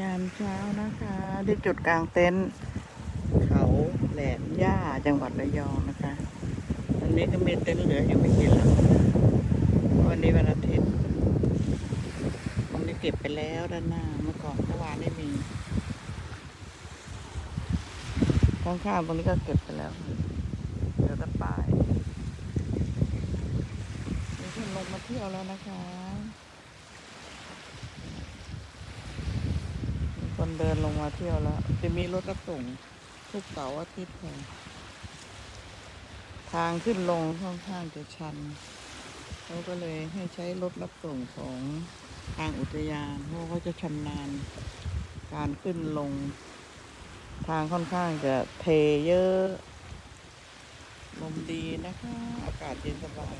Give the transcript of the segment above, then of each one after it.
ยามเช้านะคะ ที่จุดกลางเต็นท์เขาแหลมย่าจังหวัดระยองนะคะตอนนี้ก็มีเต็นท์เหลืออยู่ไม่กี่หลังวันนี้วันอาทิตย์ตรงนี้เก็บไปแล้วด้านหน้าเมื่อก่อนเมื่อวานไม่มีข้างๆตรงนี้ก็เก็บไปแล้วเหลือแต่ป้ายมีคนลงมาเที่ยวแล้วนะคะ มี คนเดินลงมาเที่ยวแล้ว จะมีรถรับส่งทุกเสาร์อาทิตย์ค่ะทางขึ้นลงค่อนข้างจะชันเขาก็เลยให้ใช้รถรับส่งของทางอุทยานเพราะเขาจะชำนาญการขึ้นลง ทางค่อนข้างจะเทเยอะลมดีนะคะ อากาศเย็นสบาย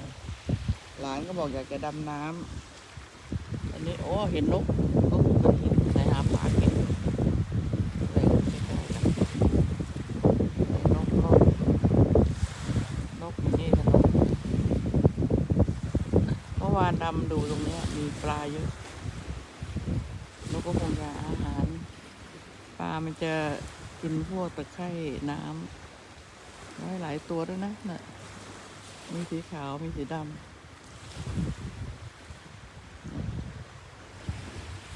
หลานก็บอกอยากจะดำน้ำอันนี้โอ้เห็นนกนกกระทิงใส่หาปลากินเลยใกล้ๆกันนกนก นกอยู่นี่กันนกเมื่อวานดำดูตรงนี้มีปลาเยอะนกก็คงจะอาหาร ปลามันจะกินพวกตะไคร่น้ำได้หลายตัวด้วยนะน่ะมีสีขาวมีสีดำ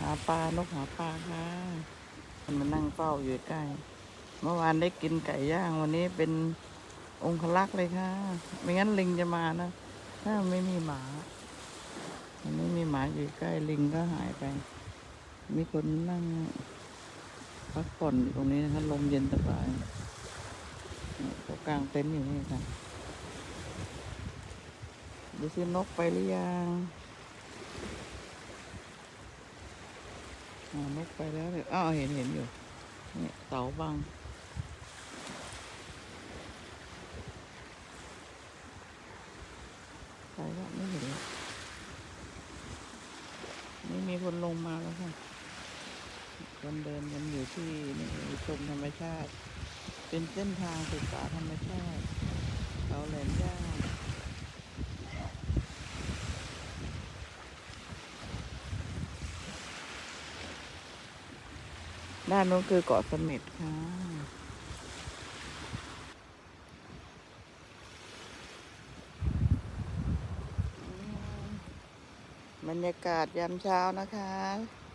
หาปลานกหาปลาค่ะมันมานั่งเฝ้าอยู่ใกล้ เมื่อวานได้กินไก่ย่างวันนี้เป็น องคลักษ์เลยค่ะ ไม่งั้นลิงจะมานะ ถ้าไม่มีหมา มันไม่มีหมาอยู่ใกล้ลิงก็หายไป มีคนนั่งพักผ่อนอยู่ตรงนี้นะคะลมเย็นสบายเขากลางเต็นท์อยู่นี่ค่ะดูสินกไปหรือยังนกไปแล้วเลยอ้าวเห็นเห็นอยู่ เนี่ยเสาบัง ไปแล้วไม่เห็นแล้วไม่มี คนลงมาแล้วค่ะ คนเดินกันอยู่ที่นี่ชมธรรมชาติ เป็นเส้นทางศึกษาธรรมชาติเขาแหลมย่าด้านโน้นคือเกาะเสม็ดค่ะ บรรยากาศยามเช้านะคะ